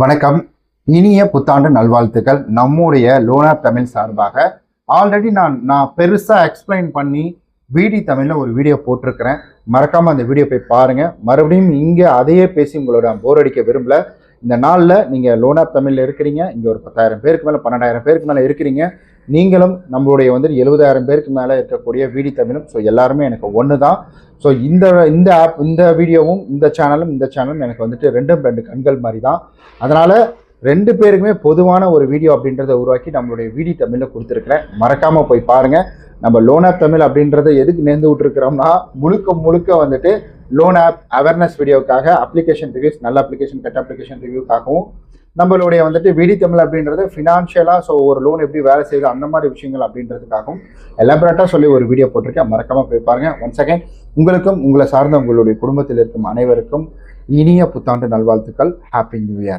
வணக்கம். இனிய புத்தாண்டு நல்வாழ்த்துக்கள். நம்முடைய லோனார் தமிழ் சார்பாக ஆல்ரெடி நான் நான் பெருசாக எக்ஸ்பிளைன் பண்ணி விடி தமிழில் ஒரு வீடியோ போட்டிருக்கிறேன். மறக்காமல் அந்த வீடியோ போய் பாருங்கள் மறுபடியும் இங்கே அதையே பேசி உங்களோட போர் அடிக்க விரும்பல. இந்த நாளில் நீங்கள் லோனார் தமிழில் இருக்கிறீங்க. இங்கே ஒரு பத்தாயிரம் பேருக்கு மேலே பன்னெண்டாயிரம் பேருக்கு மேலே இருக்கிறீங்க. நீங்களும் நம்மளுடைய வந்துட்டு எழுபதாயிரம் பேருக்கு மேலே இருக்கக்கூடிய வீடி தமிழும் ஸோ எல்லாருமே எனக்கு ஒன்று தான் ஸோ இந்த இந்த ஆப் இந்த வீடியோவும் இந்த சேனலும் இந்த சேனலும் எனக்கு வந்துட்டு ரெண்டும் ரெண்டு கண்கள் மாதிரி தான் அதனால் ரெண்டு பேருக்குமே பொதுவான ஒரு வீடியோ அப்படின்றத உருவாக்கி நம்மளுடைய வீடி தமிழில் கொடுத்துருக்குறேன். மறக்காமல் போய் பாருங்கள் நம்ம லோன் ஆப் தமிழ் அப்படின்றத எதுக்கு நேர்ந்து விட்டுருக்குறோம்னா முழுக்க முழுக்க வந்துட்டு லோன் ஆப் அவேர்னஸ் வீடியோக்காக அப்ளிகேஷன் ரிவ்யூஸ் நல்ல அப்ளிகேஷன் கெட்ட அப்ளிகேஷன் ரிவ்யூக்காகவும் நம்மளுடைய வந்துட்டு விடி தமிழ் அப்படின்றது ஃபினான்ஷியலாக ஸோ ஒரு லோன் எப்படி வேலை செய்யுது அந்த மாதிரி விஷயங்கள் அப்படின்றதுக்காகவும் எலபரேட்டாக சொல்லி ஒரு வீடியோ போட்டிருக்கேன். மறக்காமல் போய் பாருங்க. ஒன் செகண்ட் உங்களுக்கும் உங்களை சார்ந்த உங்களுடைய குடும்பத்தில் இருக்கும் அனைவருக்கும் இனிய புத்தாண்டு நல்வாழ்த்துக்கள். Happy new year